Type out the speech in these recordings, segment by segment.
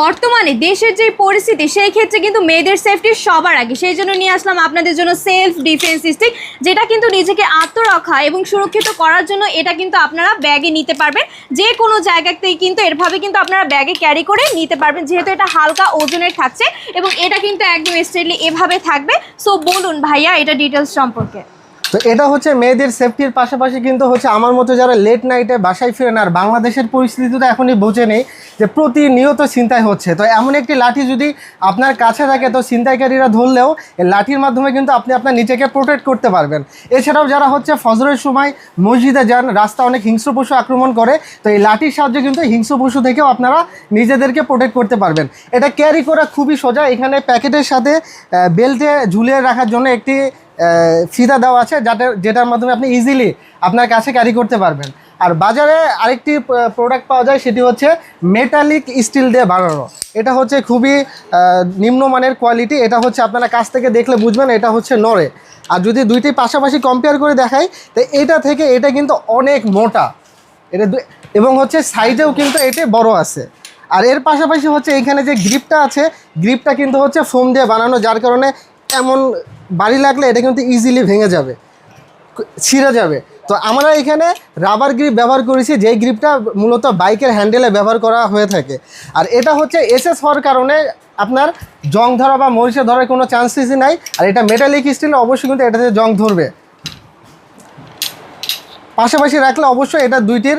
বর্তমানে দেশের যে পরিস্থিতি, সেই ক্ষেত্রে কিন্তু মেয়েদের সেফটি সবার আগে। সেই জন্য নিয়ে আসলাম আপনাদের জন্য সেলফ ডিফেন্স স্টিক যেটা কিন্তু নিজেকে আত্মরক্ষা এবং সুরক্ষিত করার জন্য এটা কিন্তু আপনারা ব্যাগে নিতে পারবেন। যে কোনো জায়গাতেই কিন্তু এরভাবে কিন্তু আপনারা ব্যাগে ক্যারি করে নিতে পারবেন, যেহেতু এটা হালকা ওজনের থাকছে এবং এটা কিন্তু একদম স্ট্রেটলি এভাবে থাকবে। সো বলুন ভাইয়া, এটা ডিটেলস সম্পর্কে। তো এটা হচ্ছে মেয়েদের সেফটির পাশাপাশি কিন্তু হচ্ছে আমার মতো যারা লেট নাইটে বাসায় ফিরেন আর বাংলাদেশের পরিস্থিতি তো এখনই বোঝে নেই যে প্রতিনিয়ত ছিনতাই হচ্ছে। তো এমন একটি লাঠি যদি আপনার কাছে থাকে, তো ছিনতাইকারীরা ধরলেও এই লাঠির মাধ্যমে কিন্তু আপনি আপনার নিজেকে প্রোটেক্ট করতে পারবেন। এছাড়াও যারা হচ্ছে ফজরের সময় মসজিদে যান রাস্তা অনেক হিংস্র পশু আক্রমণ করে, তো এই লাঠির সাহায্যে কিন্তু হিংস্র পশু থেকেও আপনারা নিজেদেরকে প্রোটেক্ট করতে পারবেন। এটা ক্যারি করা খুবই সোজা। এখানে প্যাকেটের সাথে বেল্টে ঝুলিয়ে রাখার জন্য একটি ফিতা দেওয়া আছে যাতে যেটার মাধ্যমে আপনি ইজিলি আপনার কাছে ক্যারি করতে পারবেন। আর বাজারে আরেকটি প্রোডাক্ট পাওয়া যায়, সেটি হচ্ছে মেটালিক স্টিল দিয়ে বানানো। এটা হচ্ছে খুবই নিম্নমানের কোয়ালিটি এটা হচ্ছে আপনারা কাছ থেকে দেখলে বুঝবেন, এটা হচ্ছে নরে আর যদি দুইটি পাশাপাশি কম্পেয়ার করে দেখাই, তো এটা থেকে এটা কিন্তু অনেক মোটা। এটা এবং হচ্ছে সাইডেও কিন্তু এটা বড় আছে। আর এর পাশাপাশি হচ্ছে এখানে যে গ্রিপটা আছে গ্রিপটা কিন্তু হচ্ছে ফোম দিয়ে বানানো, যার কারণে এমন বাড়ি লাগলে এটা কিন্তু ইজিলি ভেঙে যাবে, ছিঁড়ে যাবে। তো আমরা এখানে রাবার গ্রিপ ব্যবহার করেছি, যেই গ্রিপটা মূলত বাইকের হ্যান্ডেলে ব্যবহার করা হয়ে থাকে। আর এটা হচ্ছে এসএস হওয়ার কারণে আপনার জং ধরা বা মরিচে ধরার কোনো চান্সেসই নাই। আর এটা মেটালিক স্টিল অবশ্যই কিন্তু এটাতে জং ধরবে। পাশাপাশি রাখলে অবশ্যই এটা দুইটির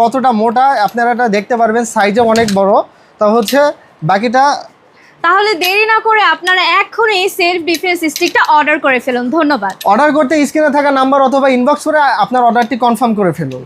কতটা মোটা, আপনারা এটা দেখতে পারবেন সাইজে অনেক বড়। তা হচ্ছে বাকিটা তাহলে দেরি না করে আপনারা এখনই সেলফ ডিফেন্স স্টিকটা অর্ডার করে ফেলুন। ধন্যবাদ। অর্ডার করতে স্ক্রিনে থাকা নাম্বার অথবা ইনবক্স করে আপনার অর্ডারটি কনফার্ম করে ফেলুন।